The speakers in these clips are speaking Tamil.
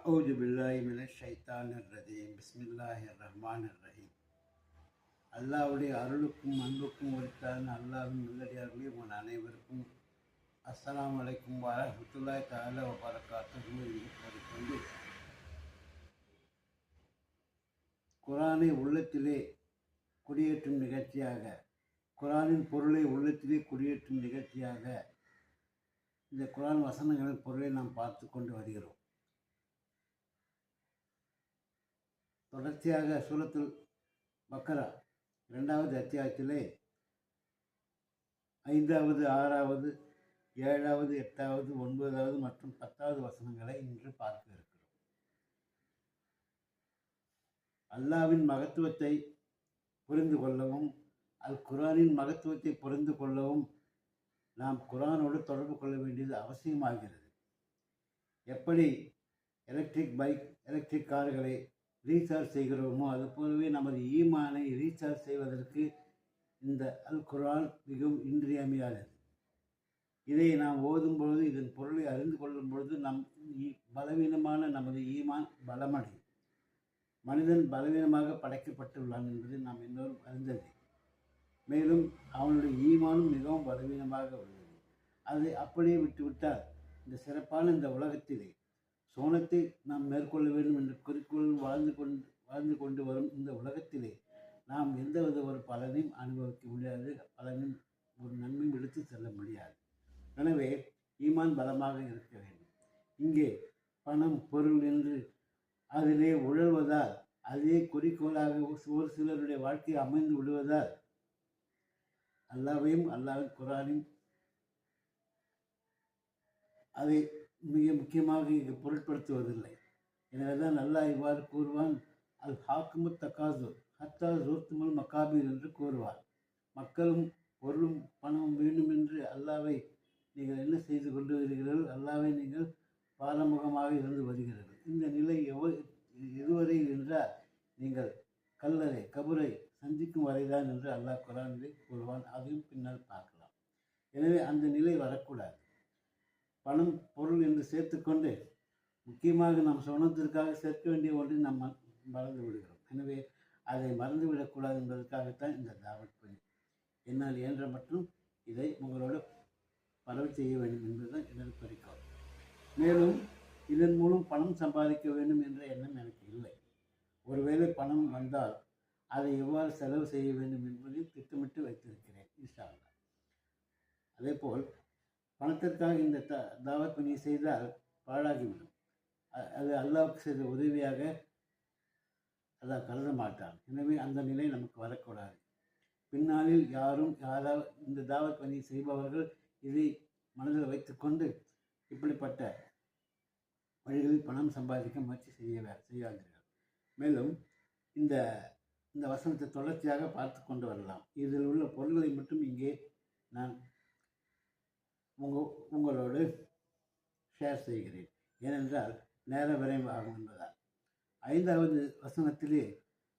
அவுது பில்லாய் மின ஷைத்தான் ரஜீம் பிஸ்மில்லாஹி ரஹ்மான் ரஹீம் அல்லாவுடைய அருளுக்கும் அன்புக்கும் ஒருத்தான அல்லாவின் நல்லடியார்களே உன் அனைவருக்கும் அஸ்லாம் வலைக்கும் வரமத்துல்லாய் தால வரக்காத்தும் என்று கொண்டு குரானை உள்ளத்திலே குடியேற்றும் நிகழ்ச்சியாக குரானின் பொருளை உள்ளத்திலே குடியேற்றும் நிகழ்ச்சியாக இந்த குரான் வசனங்களின் பொருளை நாம் பார்த்து கொண்டு வருகிறோம். தொடர்ச்சியாக சூரத்துல் பக்கரா இரண்டாவது அத்தியாயத்திலே ஐந்தாவது ஆறாவது ஏழாவது எட்டாவது ஒன்பதாவது மற்றும் பத்தாவது வசனங்களை இன்று பார்க்க இருக்கிறோம். அல்லாவின் மகத்துவத்தை புரிந்து கொள்ளவும் அல் குரானின் மகத்துவத்தை புரிந்து கொள்ளவும் நாம் குரானோடு தொடர்பு கொள்ள வேண்டியது அவசியமாகிறது. எப்படி எலக்ட்ரிக் பைக் எலக்ட்ரிக் கார்களை ரீசார்ஜ் செய்கிறோமோ? அது போலவே நமது ஈமானை ரீசார்ஜ் செய்வதற்கு இந்த அல் குரான் மிகவும் இன்றியமையாதது. இதை நாம் ஓதும் பொழுது இதன் பொருளை அறிந்து கொள்ளும் பொழுது நம் பலவீனமான நமது ஈமான் பலமடையும். மனிதன் பலவீனமாக படைக்கப்பட்டுள்ளான் என்பது நாம் எல்லோரும் அறிந்தது. மேலும் அவனுடைய ஈமானும் மிகவும் பலவீனமாக உள்ளது. அதை அப்படியே விட்டுவிட்டால் இந்த சிறப்பான இந்த உலகத்திலே சோனத்தை நாம் மேற்கொள்ள வேண்டும் என்ற குறிக்கோள் வாழ்ந்து கொண்டு வாழ்ந்து கொண்டு வரும் இந்த உலகத்திலே நாம் எந்தவித ஒரு பலனையும் அனுபவிக்க முடியாது பலனையும் ஒரு நன்மையும் எடுத்து செல்ல முடியாது எனவே ஈமான் பலமாக இருக்க வேண்டும் இங்கே பணம் பொருள் என்று அதிலே உழல்வதால் அதே குறிக்கோளாக ஒரு சிலருடைய வாழ்க்கை அமைந்து விடுவதால் அல்லாவையும் அல்லாவின் குரானையும். அதை மிக முக்கியமாக இங்கு பொருட்படுத்துவதில்லை. எனவே தான் அல்லாஹ் இவ்வாறு கூறுவான் அல் ஹாக்குமு தக்காசூர் ஹத்தா ஜோர்த்துமல் மக்காபீர் என்று கூறுவார். மக்களும் பொருளும் பணமும் வேண்டும் என்று அல்லாவை நீங்கள் என்ன செய்து கொண்டு வருகிறீர்கள் அல்லாவை நீங்கள் பாரமுகமாக இருந்து வருகிறீர்கள். இந்த நிலை எவ்வளவு எதுவரை என்றால் நீங்கள் கல்லறை கபரை சந்திக்கும் வரைதான் என்று அல்லாஹ் குரானிலே கூறுவான். அதையும் பின்னால் பார்க்கலாம். எனவே அந்த நிலை வரக்கூடாது. பணம் பொருள் என்று சேர்த்துக்கொண்டு முக்கியமாக நாம் சொன்னதற்காக சேர்க்க வேண்டிய ஒன்றை நாம் மறந்து விடுகிறோம். எனவே அதை மறந்து விடக்கூடாது என்பதற்காகத்தான் இந்த தாவத் பணி. என்னால் இயன்ற மற்றும் இதை உங்களோடு பரவி செய்ய வேண்டும் என்பதுதான் எனது குறிக்கோள். மேலும் இதன் மூலம் பணம் சம்பாதிக்க வேண்டும் என்ற எண்ணம் எனக்கு இல்லை. ஒருவேளை பணம் வந்தால் அதை எவ்வாறு செலவு செய்ய வேண்டும் என்பதை திட்டமிட்டு வைத்திருக்கிறேன் இன்ஷால்லா அதே அதேபோல் பணத்திற்காக இந்த த தாவத் பணியை செய்தால் பாழாகிவிடும். அது அல்லாவுக்கு செய்த உதவியாக அல்லாஹ் கருத மாட்டான். எனவே அந்த நிலை நமக்கு வரக்கூடாது. பின்னாளில் யாரும் யாராவது இந்த தாவத் பணியை செய்பவர்கள் இதை மனதில் வைத்துக்கொண்டு இப்படிப்பட்ட வழிகளில் பணம் சம்பாதிக்க முயற்சி செய்ய செய்யாதீர்கள். மேலும் இந்த இந்த வசனத்தை தொடர்ச்சியாக பார்த்து கொண்டு வரலாம். இதில் உள்ள பொருள்களை மட்டும் இங்கே நான் உங்க உங்களோடு ஷேர் செய்கிறேன். ஏனென்றால் நேர விரைவாகும் என்பதால். ஐந்தாவது வசனத்திலே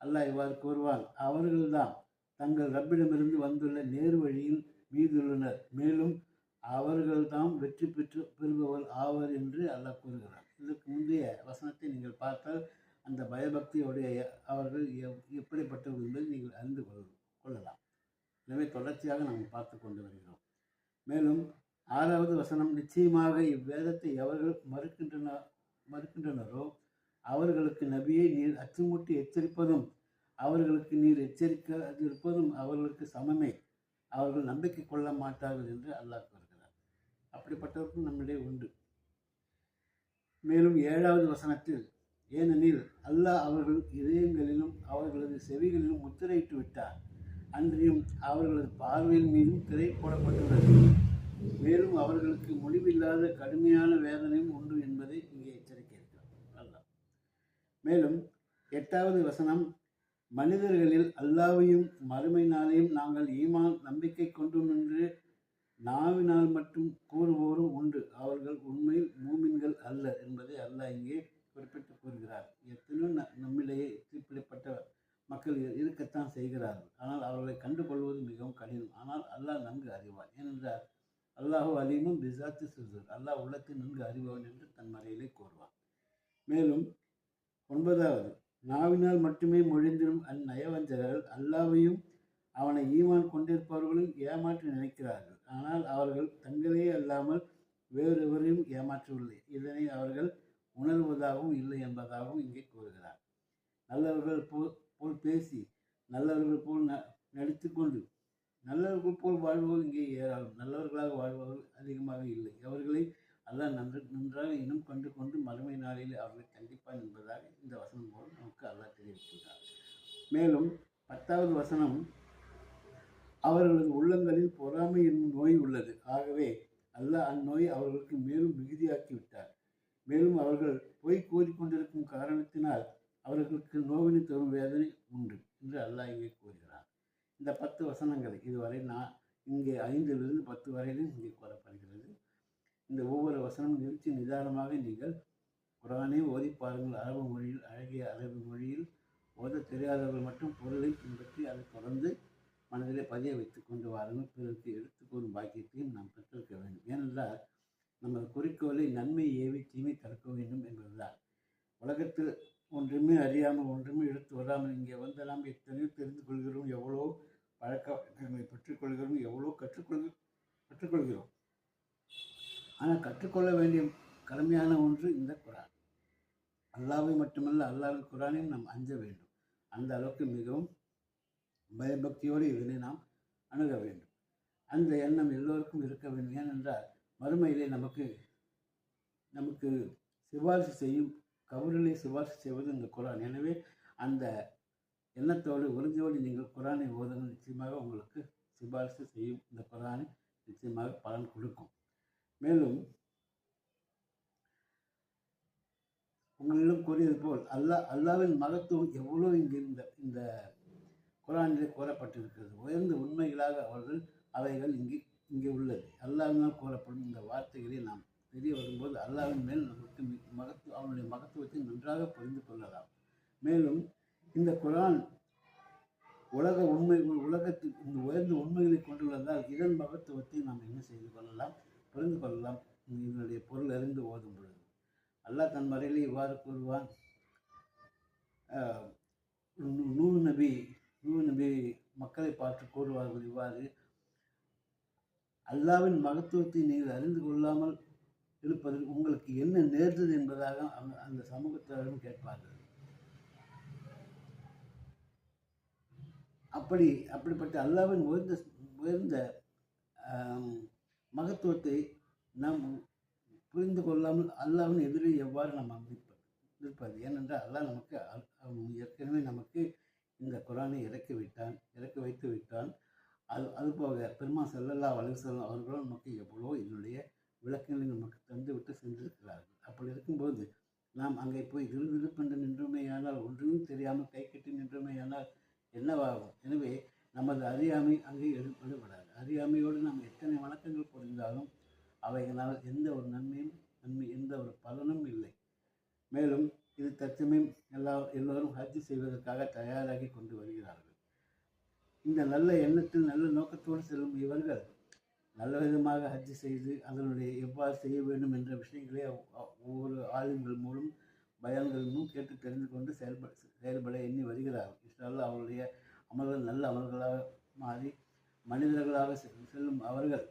அல்லாஹ் இவ்வாறு கூறுவான் அவர்கள்தான் தங்கள் ரப்பிடமிருந்து வந்துள்ள நேர் வழியில் மீதுள்ளனர். மேலும் அவர்கள்தாம் வெற்றி பெற்று பெறுபவர் ஆவர் என்று அல்லாஹ் கூறுகிறார் இதற்கு முந்தைய வசனத்தை நீங்கள் பார்த்தால் அந்த பயபக்தியோடைய அவர்கள் எவ்- எப்படிப்பட்டவர்கள் என்பதை நீங்கள் அறிந்து கொள் கொள்ளலாம் எனவே தொடர்ச்சியாக நாம் பார்த்து கொண்டு வருகிறோம். மேலும் ஆறாவது வசனம் நிச்சயமாக இவ்வேதத்தை எவர்கள் மறுக்கின்றன மறுக்கின்றனரோ? அவர்களுக்கு நபியை நீர் அச்சுமூட்டி எச்சரிப்பதும் அவர்களுக்கு நீர் எச்சரிக்காதிருப்பதும் அவர்களுக்கு சமமே. அவர்கள் நம்பிக்கை கொள்ள மாட்டார்கள் என்று அல்லாஹ் கூறுகிறார். அப்படிப்பட்டவர்கள் நம்மிடையே உண்டு. மேலும் ஏழாவது வசனத்தில் ஏனெனில் அல்லாஹ் அவர்கள் இதயங்களிலும் அவர்களது செவிகளிலும் முத்திரையிட்டு விட்டார். அன்றியும் அவர்களது பார்வையின் மீதும் திரை போடப்பட்டுள்ளது. மேலும் அவர்களுக்கு முடிவில்லாத கடுமையான வேதனையும் உண்டு என்பதை இங்கே எச்சரிக்கை இருக்கிறார் அல்லாஹ். மேலும் எட்டாவது வசனம் மனிதர்களில் அல்லாவையும் மறுமை நாளையும் நாங்கள் ஈமான் நம்பிக்கை கொண்டோம் என்று நாவினால் மட்டும் கூறுவோரும் உண்டு. அவர்கள் உண்மையில் மூமின்கள் அல்ல என்பதை அல்லாஹ் இங்கே குறிப்பிட்டு கூறுகிறார். எத்தனையோ நம்மிலேயே நம்மிடையே இப்படிப்பட்ட மக்கள் இருக்கத்தான் செய்கிறார்கள். ஆனால் அவர்களை கண்டுகொள்வது மிகவும் கடினம். ஆனால் அல்லாஹ் நன்கு அறிவார் ஏனென்றால் அல்லாஹு அலீமும் பிசாத்து சுசூர் அல்லாஹ் உள்ளத்தை நன்கு அறிபவன் என்று தன் மறையிலே கூறுவான். மேலும் ஒன்பதாவது நாவினால் மட்டுமே மொழிந்திடும் அந்நயவஞ்சகர்கள் அல்லாவையும் அவனை ஈமான் கொண்டிருப்பவர்களும் ஏமாற்றி நினைக்கிறார்கள். ஆனால் அவர்கள் தங்களே அல்லாமல் வேறொருவரையும் ஏமாற்றவில்லை. இதனை அவர்கள் உணர்வதாகவும் இல்லை என்பதாகவும் இங்கே கூறுகிறார். நல்லவர்கள் போல் பேசி நல்லவர்கள் போல் ந நடித்து கொண்டு நல்லவர்கள் போல் வாழ்வோர் இங்கே ஏராளம். நல்லவர்களாக வாழ்பவர்கள் அதிகமாக இல்லை. அவர்களை அல்லாஹ் நன்று நன்றாக இனம் கண்டு கொண்டு மறுமை நாளில் அவர்களை கண்டிப்பான் என்பதாக இந்த வசனம் மூலம் நமக்கு அல்லாஹ் தெரிவிக்கின்றார். மேலும் பத்தாவது வசனம் அவர்களது உள்ளங்களில் பொறாமை என்னும் நோய் உள்ளது. ஆகவே அல்லாஹ் அந்நோய் அவர்களுக்கு மேலும் மிகுதியாக்கி விட்டார். மேலும் அவர்கள் பொய் கூறிக்கொண்டிருக்கும் காரணத்தினால் அவர்களுக்கு நோவினை தரும் வேதனை உண்டு என்று அல்லாஹ் இங்கே கூறுகிறார். இந்த பத்து வசனங்கள் இதுவரை நான் இங்கே ஐந்திலிருந்து பத்து வரையிலும் இங்கே கூறப்படுகிறது. இந்த ஒவ்வொரு வசனம் நிறுத்தி நிதானமாக நீங்கள் குரானே ஓதி பாருங்கள். அரபு மொழியில் அழகிய அரபு மொழியில் ஓத தெரியாதவர்கள் மட்டும் பொருளை பின்பற்றி அதை தொடர்ந்து மனதிலே பதிய வைத்துக் கொண்டு வாருங்கள். பிறருக்கு எடுத்துக்கொள்ளும் பாக்கியத்தையும் நாம் பெற்றிருக்க வேண்டும். ஏனென்றால் நமது குறிக்கோளை நன்மை ஏவி தீமை தடுக்க வேண்டும் என்பதுதான். உலகத்தில் ஒன்றுமே அறியாமல் ஒன்றுமே எடுத்து வராமல் இங்கே வந்து நாம் எத்தனையோ தெரிந்து கொள்கிறோம் எவ்வளோ பழக்க வழக்கங்களை பெற்றுக்கொள்கிறோம் எவ்வளோ கற்றுக்கொள் கற்றுக்கொள்கிறோம். ஆனால் கற்றுக்கொள்ள வேண்டிய கடமையான ஒன்று இந்த குரான். அல்லாவை மட்டுமல்ல அல்லாவின் குரானையும் நாம் அஞ்ச வேண்டும். அந்த அளவுக்கு மிகவும் பயபக்தியோடு இதனை நாம் அணுக வேண்டும். அந்த எண்ணம் எல்லோருக்கும் இருக்க வேண்டும். ஏனென்றால் மறுமையிலே நமக்கு நமக்கு சிபாரிசு செய்யும் கபரிலே சிபார்சு செய்வது இந்த குரான். எனவே அந்த எண்ணத்தோடு உறுதியோடு நீங்கள் குரானை ஓதுங்கள். நிச்சயமாக உங்களுக்கு சிபாரிசு செய்யும் இந்த குரானை நிச்சயமாக பலன் கொடுக்கும். மேலும் உங்களிடம் கூறியது போல் அல்லாஹ் அல்லாவின் மகத்துவம் எவ்வளோ இங்கு இந்த இந்த குரானிலே கூறப்பட்டிருக்கிறது. உயர்ந்த உண்மைகளாக அவர்கள் அவைகள் இங்கே இங்கே உள்ளது. அல்லாவினால் கூறப்படும் இந்த வார்த்தைகளை நாம் தெரிய வரும்போது அல்லாவின் மேல் நமக்கு மி- அவனுடைய மகத்துவத்தை நன்றாக புரிந்து கொள்ளலாம். மேலும் இந்த குரான் உலக உண்மை உலகத்தில் இந்த உயர்ந்த உண்மைகளை கொண்டுள்ளதால் இதன் மகத்துவத்தை நாம் என்ன செய்து கொள்ளலாம்? புரிந்து கொள்ளலாம். இதனுடைய பொருள் அறிந்து ஓதும் பொழுது. அல்லாஹ் தன் மறையிலே இவ்வாறு கூறுவான். நூ- நூறு நபி நூறு நபி மக்களை பார்த்து கூறுவார்கள் இவ்வாறு. அல்லாவின் மகத்துவத்தை நீங்கள் அறிந்து கொள்ளாமல் இருப்பதில் உங்களுக்கு என்ன நேர்ந்தது என்பதாக அந்த அந்த சமூகத்தினரும் கேட்பார்கள். அப்படி அப்படிப்பட்ட அல்லாவின் உயர்ந்த உயர்ந்த மகத்துவத்தை நாம் புரிந்து கொள்ளாமல் அல்லாவின் எதிரே எவ்வாறு நாம் அமைப்பது இருப்பது ஏனென்றால் அல்லாஹ் நமக்கு ஏற்கனவே நமக்கு இந்த குரானை இறக்கி விட்டான் இறக்கி வைத்து விட்டான். அது அதுபோக பெருமா செல்லல்லா வலிசல்லாம் அவர்களும் நமக்கு எவ்வளோ இதனுடைய விளக்கங்களை நமக்கு தந்து விட்டு சென்றிருக்கிறார்கள். அப்படி இருக்கும்போது நாம் அங்கே போய் திரு நின்றுமையானால் நின்றோமேயானால் ஒன்றும் தெரியாமல் கை கட்டி நின்றுமையானால் என்னவாகும்? எனவே நமது அறியாமை அங்கே எடுபடுபடாது. அறியாமையோடு நாம் எத்தனை வணக்கங்கள் புரிந்தாலும் அவைகளால் எந்த ஒரு நன்மையும் நன்மை எந்த ஒரு பலனும் இல்லை. மேலும் இது தற்சமயம் எல்லா எல்லோரும் ஹஜ் செய்வதற்காக தயாராகி கொண்டு வருகிறார்கள். இந்த நல்ல எண்ணத்தில் நல்ல நோக்கத்தோடு செல்லும் இவர்கள் நல்ல விதமாக ஹஜ் செய்து அதனுடைய எவ்வாறு செய்ய வேண்டும் என்ற விஷயங்களை ஒவ்வொரு ஆளுங்கள் மூலம் பயான்கள் மூலம் கேட்டு தெரிந்து கொண்டு செயல்பட செயல்பட எண்ணி வருகிறார்கள். இஷ்டால் அவருடைய அமல்கள் நல்ல அமல்களாக மாறி மனிதர்களாக செல்லும் அவர்கள்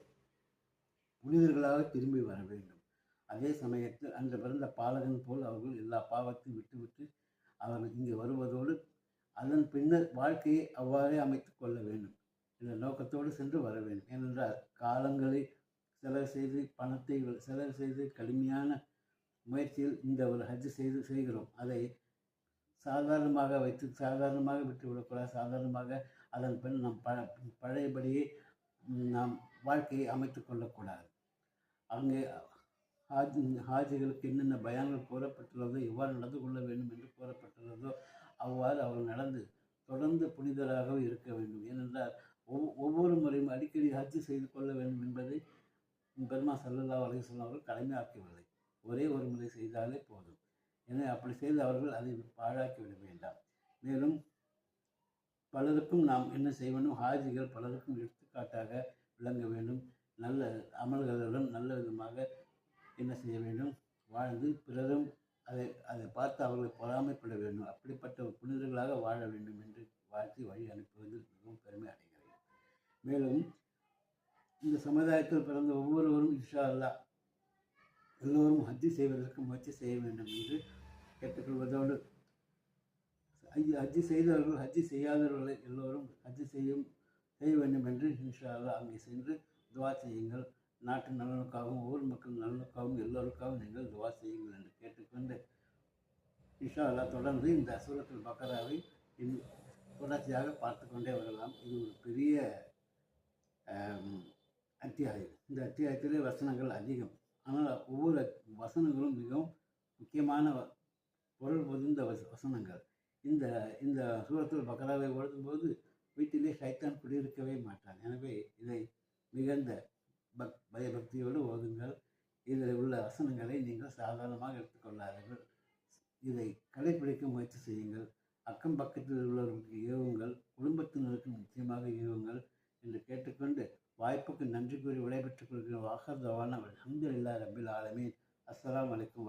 புனிதர்களாக திரும்பி வர வேண்டும். அதே சமயத்தில் அன்று பிறந்த பாலகன் போல் அவர்கள் எல்லா பாவத்தையும் விட்டுவிட்டு அவர்கள் இங்கு வருவதோடு அதன் பின்னர் வாழ்க்கையை அவ்வாறே அமைத்து கொள்ள வேண்டும். என்ற நோக்கத்தோடு சென்று வர வேண்டும். ஏனென்றால் காலங்களை செலவு செய்து பணத்தை செலவு செய்து கடுமையான முயற்சியில் இந்த ஒரு ஹஜ் செய்து செய்கிறோம். அதை சாதாரணமாக வைத்து சாதாரணமாக விட்டுவிடக்கூடாது. சாதாரணமாக அதன் பின் நம் ப பழையபடியே நாம் வாழ்க்கையை அமைத்து கொள்ளக்கூடாது. அங்கே ஹாஜ் ஹாஜிகளுக்கு என்னென்ன பயான்கள் கூறப்பட்டுள்ளதோ எவ்வாறு நடந்து கொள்ள வேண்டும் என்று கூறப்பட்டுள்ளதோ அவ்வாறு அவர்கள் நடந்து தொடர்ந்து புனிதராகவே இருக்க வேண்டும். ஏனென்றால் ஒவ்வொரு முறையும் அடிக்கடி ஹஜ் செய்து கொள்ள வேண்டும் என்பதை பெருமா சல்லல்லா அலிஸ்லாம் அவர்கள் கடமையாக்கவில்லை. ஒரே ஒரு முறை செய்தாலே போதும். எனவே அப்படி செய்து அவர்கள் அதை பாழாக்கி விட வேண்டாம். மேலும் பலருக்கும் நாம் என்ன செய்ய வேண்டும்? ஹாஜிகள் பலருக்கும் எடுத்துக்காட்டாக விளங்க வேண்டும். நல்ல அமல்களுடன் நல்ல விதமாக என்ன செய்ய வேண்டும்? வாழ்ந்து பிறரும் அதை அதை பார்த்து அவர்களை பொறாமைப்பட வேண்டும். அப்படிப்பட்ட புனிதர்களாக வாழ வேண்டும் என்று வாழ்த்தி வழி அனுப்புவதில் மிகவும் பெருமை அடையும் மேலும் இந்த சமுதாயத்தில் பிறந்த ஒவ்வொருவரும் இன்ஷா அல்லாஹ் எல்லோரும் ஹஜ்ஜி செய்வதற்கு முயற்சி செய்ய வேண்டும் என்று கேட்டுக்கொள்வதோடு ஹஜ்ஜி செய்தவர்கள் ஹஜ்ஜி செய்யாதவர்களை எல்லோரும் ஹஜ்ஜி செய்யும் செய்ய வேண்டும் என்று இன்ஷா அல்லா அங்கே சென்று துவா செய்யுங்கள். நாட்டு நலனுக்காகவும் ஊர் மக்கள் நலனுக்காகவும் எல்லோருக்காகவும் நீங்கள் துவா செய்யுங்கள் என்று கேட்டுக்கொண்டு இன்ஷா அல்லாஹ் தொடர்ந்து இந்த சூரத்துல் பக்கராவை இன் தொடர்ச்சியாக பார்த்து கொண்டே வரலாம். இது ஒரு பெரிய அத்தியாயம் இந்த அத்தியாயத்திலே வசனங்கள் அதிகம். ஆனால் ஒவ்வொரு வசனங்களும் மிகவும் முக்கியமான பொருள் பொருந்த வசனங்கள். இந்த இந்த சூரத்தில் பக்கராவை ஓடும்போது வீட்டிலே சைத்தான் குடியிருக்கவே மாட்டான். எனவே இதை மிகுந்த பக் பயபக்தியோடு ஓதுங்கள். இதில் உள்ள வசனங்களை நீங்கள் சாதாரணமாக எடுத்துக்கொள்ளாதீர்கள். இதை கடைபிடிக்க முயற்சி செய்யுங்கள். அக்கம் பக்கத்தில் உள்ளவர்களுக்கு ஏவுங்கள். குடும்பத்தினருக்கு நிச்சயமாக ஏவுங்கள். வாஹர் தவான் அலமதுல்லா ரபில் ஆலமீன். அஸ்லாம் வலைக்கம்